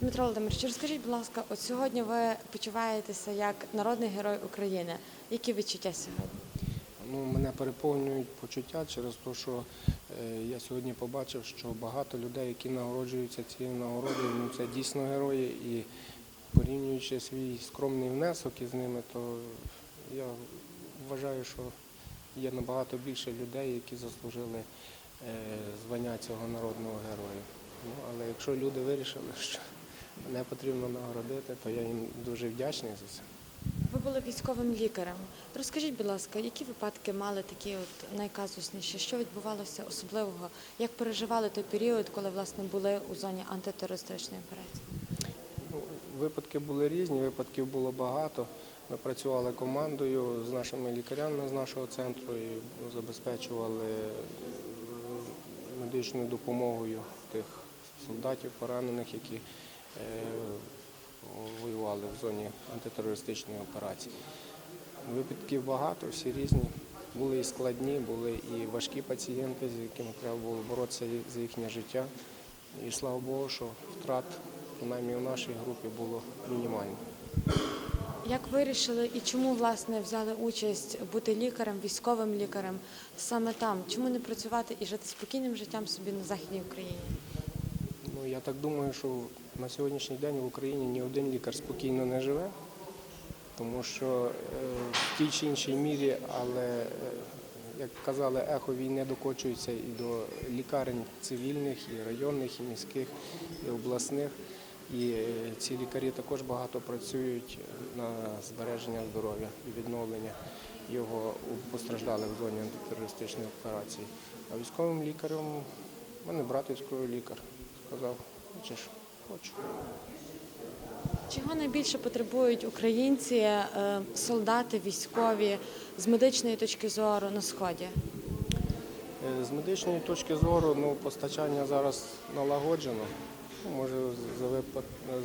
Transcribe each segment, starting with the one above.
Дмитро Володимирович, розкажіть, будь ласка, от сьогодні ви почуваєтеся як народний герой України. Які відчуття сьогодні? Ну, мене переповнюють почуття через те, що е, я сьогодні побачив, що багато людей, які нагороджуються цією нагородою, ну, це дійсно герої. І порівнюючи свій скромний внесок із ними, то я вважаю, що є набагато більше людей, які заслужили е, звання цього народного героя. Ну, але якщо люди вирішили, що мене потрібно нагородити, то я їм дуже вдячний за це. Ви були військовим лікарем. Розкажіть, будь ласка, які випадки мали такі от найказусніші? Що відбувалося особливого? Як переживали той період, коли власне були у зоні антитерористичної операції? Ну, Випадки були різні, випадків було багато. Ми працювали командою з нашими лікарями з нашого центру і забезпечували е, медичною допомогою тих солдатів, поранених, які воювали в зоні антитерористичної операції. Випадків багато, всі різні. Були і складні, були і важкі пацієнти, з якими треба було боротися за їхнє життя. І слава Богу, що втрат, принаймні у нашій групі, було мінімально. Як вирішили і чому власне взяли участь бути лікарем, військовим лікарем саме там? Чому не працювати і жити спокійним життям собі на західній Україні? Ну, я так думаю, що на сьогоднішній день в Україні ні один лікар спокійно не живе, тому що е, в тій чи іншій мірі, але, е, як казали, ехо війни докочується і до лікарень цивільних, і районних, і міських, і обласних. І е, ці лікарі також багато працюють на збереження здоров'я і відновлення його у постраждалих в зоні антитерористичної операції. А військовим лікарем у мене брат військовий лікар. Сказав, хочеш, хочу. Чого найбільше потребують українці, е, солдати, військові з медичної точки зору на сході? Е, З медичної точки зору ну, постачання зараз налагоджено. Ну, може,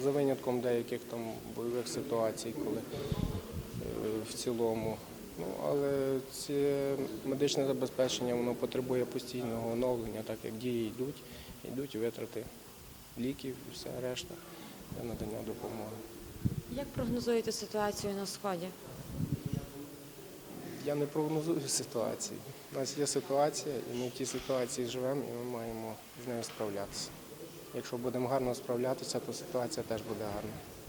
за, винятком деяких там бойових ситуацій, коли е, в цілому. Ну, але це медичне забезпечення воно потребує постійного оновлення, так як дії йдуть, йдуть витрати ліків і все решта для надання допомоги. Як прогнозуєте ситуацію на сході? Я не прогнозую ситуації. У нас є ситуація, і ми в тій ситуації живемо, і ми маємо з нею справлятися. Якщо будемо гарно справлятися, то ситуація теж буде гарна.